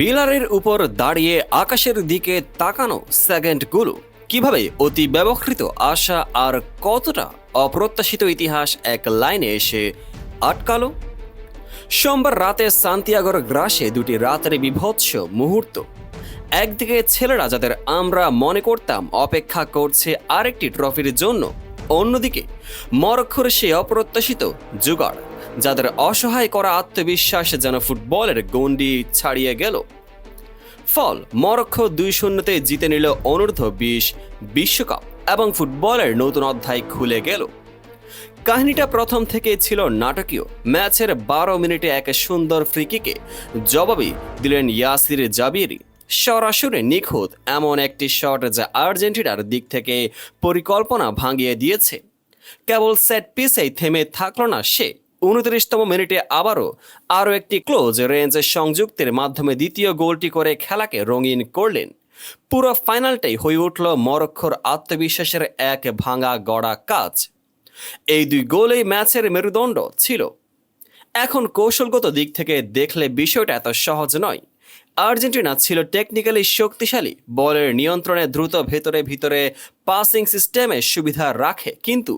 পিলারের উপর দাঁড়িয়ে আকাশের দিকে তাকানো সেকেন্ডগুলো কীভাবে অতি ব্যবহৃত আশা আর কতটা অপ্রত্যাশিত ইতিহাস এক লাইনে এসে আটকালো? সোমবার রাতে সান্তিয়াগর গ্রাসে দুটি রাতের বিভৎস মুহূর্ত। একদিকে ছেলেরা যাদের আমরা মনে করতাম অপেক্ষা করছে আরেকটি ট্রফির জন্য, অন্যদিকে মরক্ষর সে অপ্রত্যাশিত জুগাড়। যাদের অসহায় করা আত্মবিশ্বাস যেন ফুটবলের গণ্ডি ছাড়িয়ে গেল। ফল, মরক্কো দুই শূন্যতে জিতে নিল অনূর্ধ্ব বিশ বিশ্বকাপ এবং ফুটবলের নতুন অধ্যায় খুলে গেল। কাহিনীটা প্রথম থেকে ছিল নাটকীয়। ম্যাচের বারো মিনিটে এক সুন্দর ফ্রিকিকে জবাবই দিলেন ইয়াসির জাবিরি। সরাসরি নিখুঁত এমন একটি শট যা আর্জেন্টিনার দিক থেকে পরিকল্পনা ভাঙিয়ে দিয়েছে। কেবল সেট পিসেই থেমে থাকল না সে। উনত্রিশতম মিনিটে আবারও আরও একটি ক্লোজ রেঞ্জ সংযুক্তের মাধ্যমে দ্বিতীয় গোলটি করে খেলাকে রঙিন করলেন। পুরো ফাইনালটাই হয়ে উঠল মরক্ষর আত্মবিশ্বাসের এক ভাঙা গড়া কাজ। এই দুই গোলেই ম্যাচের মেরুদণ্ড ছিল। এখন কৌশলগত দিক থেকে দেখলে বিষয়টা এত সহজ নয়। আর্জেন্টিনা ছিল টেকনিক্যালি শক্তিশালী, বলের নিয়ন্ত্রণে দ্রুত ভেতরে ভিতরে পাসিং সিস্টেমে সুবিধা রাখে, কিন্তু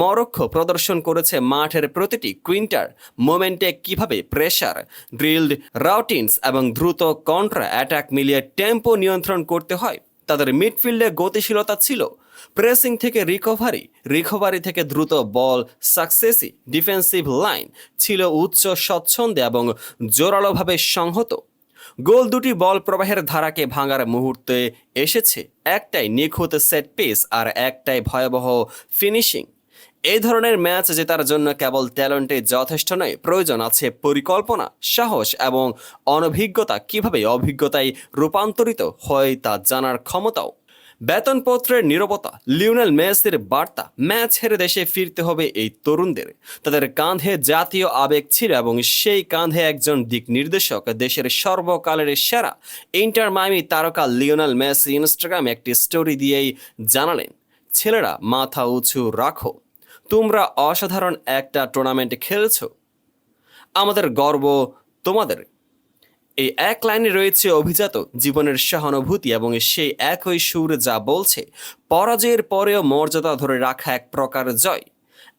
মরক্কো প্রদর্শন করেছে মাঠের প্রতিটি কুইন্টার মোমেন্টে কীভাবে প্রেশার ড্রিলড রাউটিন্স এবং দ্রুত কন্ট্রা অ্যাটাক মিলিয়ে টেম্পো নিয়ন্ত্রণ করতে হয়, তাদের মিডফিল্ডে গতিশীলতা ছিল। প্রেসিং থেকে রিকভারি রিকভারি থেকে দ্রুত বল সাকসেসি ডিফেন্সিভ লাইন ছিল উচ্চ স্বচ্ছন্দে এবং জোরালোভাবে সংহত। গোল দুটি বল প্রবাহের ধারাকে ভাঙার মুহূর্তে এসেছে একটাই নিখুঁত সেট পিস আর একটাই ভয়াবহ ফিনিশিং এই ধরনের ম্যাচ জেতার জন্য কেবল ট্যালেন্টে যথেষ্ট নয়, প্রয়োজন আছে পরিকল্পনা, সাহস এবং অনভিজ্ঞতা। কীভাবে অভিজ্ঞতায় রূপান্তরিত হয় তা জানার ক্ষমতাও। বেতনপত্রের নিরবতা, লিওনেল মেসির বার্তা, ম্যাচ হেরে দেশে ফিরতে হবে এই তরুণদের। তাদের কাঁধে জাতীয় আবেগ ছিল এবং সেই কাঁধে একজন দিক নির্দেশক, দেশের সর্বকালের সেরা ইন্টার মাইমি তারকা লিওনেল মেসি ইনস্টাগ্রামে একটি স্টোরি দিয়েই জানালেন, ছেলেরা মাথা উঁচু রাখো, তোমরা অসাধারণ একটা টুর্নামেন্ট খেলছো। আমাদের গর্ব তোমাদের এই এক লাইনে রয়েছে অভিজাত জীবনের সহানুভূতি এবং সেই একই সুর যা বলছে, পরাজয়ের পরেও মর্যাদা ধরে রাখা এক প্রকার জয়।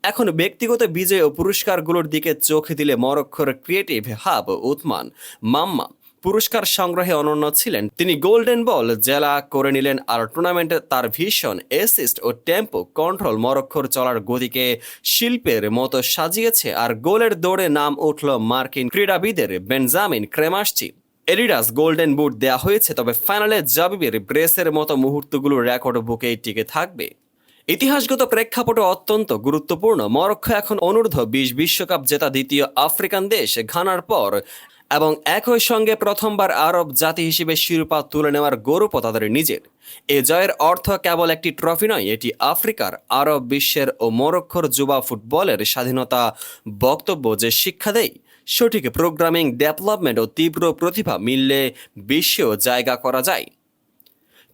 এখন ব্যক্তিগত বিজয় ও পুরস্কারগুলোর দিকে চোখ দিলে মরক্ষর ক্রিয়েটিভ হাব উৎমান মাম্মা পুরস্কার সংগ্রহে অনন্য ছিলেন। তিনি গোল্ডেন বল জেলা করে নিলেন আর টুর্নামেন্টে তার ভিশন অ্যাসিস্ট ও টেম্পো কন্ট্রোল মরক্কোর চলার গতিকে শিল্পের মতো সাজিয়েছে আর গোলের দৌড়ে নাম উঠল মার্কিন ক্রীড়াবিদের Benjamin Cremaschi. Adidas golden boot দেয়া হয়েছে, তবে ফাইনালে জাবিবের ব্রেসের মতো মুহূর্তগুলো রেকর্ড বুকেই টিকে থাকবে। ইতিহাসগত প্রেক্ষাপটে অত্যন্ত গুরুত্বপূর্ণ। মরক্কো এখন অনূর্ধ্ব বিশ বিশ্বকাপ জেতা দ্বিতীয় আফ্রিকান দেশ। ঘানার পর এবং একই সঙ্গে প্রথমবার আরব জাতি হিসেবে শিরোপা তুলে নেওয়ার গৌরবও তাদের নিজের। এ জয়ের অর্থ কেবল একটি ট্রফি নয়, এটি আফ্রিকার, আরব বিশ্বের ও মরক্কোর যুবা ফুটবলের স্বাধীনতা বক্তব্য যে শিক্ষা দেয়। সঠিক প্রোগ্রামিং, ডেভেলপমেন্ট ও তীব্র প্রতিভা মিললে বিশ্বেও জায়গা করা যায়।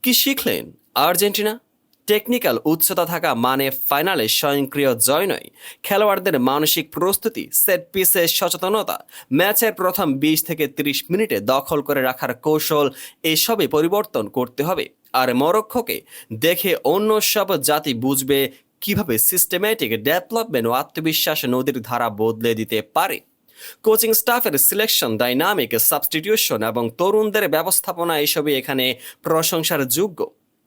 কি শিখলেন আর্জেন্টিনা? টেকনিক্যাল উচ্চতা থাকা মানে ফাইনালে স্বয়ংক্রিয় জয় নয়। খেলোয়াড়দের মানসিক প্রস্তুতি, সেট পিসের সচেতনতা, ম্যাচের প্রথম বিশ থেকে ত্রিশ মিনিটে দখল করে রাখার কৌশল, এসবই পরিবর্তন করতে হবে। আর মরক্ষকে দেখে অন্য সব জাতি বুঝবে কীভাবে সিস্টেম্যাটিক ডেভেলপমেন্ট ও আত্মবিশ্বাস নদীর ধারা বদলে দিতে পারে। কোচিং স্টাফের সিলেকশন ডাইনামিক সাবস্টিটিউশন এবং তরুণদের ব্যবস্থাপনা, এসবই এখানে প্রশংসার যোগ্য।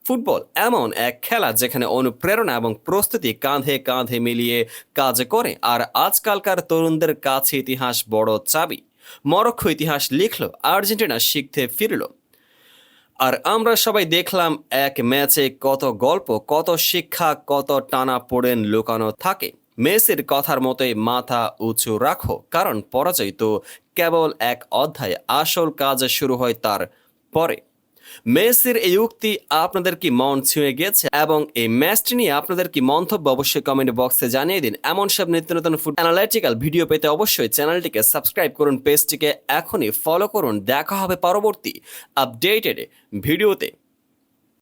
ফুটবল এমন এক খেলা যেখানে অনুপ্রেরণা এবং প্রস্তুতি কাঁধে কাঁধে মিলিয়ে কাজ করে। আর আজকালকার তরুণদের কাছে ইতিহাস বড় চাবি। মরক্কো ইতিহাস লিখল, আর্জেন্টিনা শিখতে ফিরল। আর আমরা সবাই দেখলাম এক ম্যাচে কত গল্প, কত শিক্ষা, কত টানা পড়েন লুকানো থাকে। মেসির কথার মতোই মাথা উঁচু রাখো, কারণ পরাজয় তো কেবল এক অধ্যায়। আসল কাজ শুরু হয় তার পরে। মেসির এই উক্তি আপনাদের কি মন ছুঁয়ে গেছে এবং এই ম্যাচটি নিয়ে আপনাদের কি মন্তব্য অবশ্যই কমেন্ট বক্সে জানিয়ে দিন। এমন সব নিত্য নতুন ফুড অ্যানালাইটিক্যাল ভিডিও পেতে অবশ্যই চ্যানেলটিকে সাবস্ক্রাইব করুন পেজটিকে এখনই ফলো করুন। দেখা হবে পরবর্তী আপডেটেড ভিডিওতে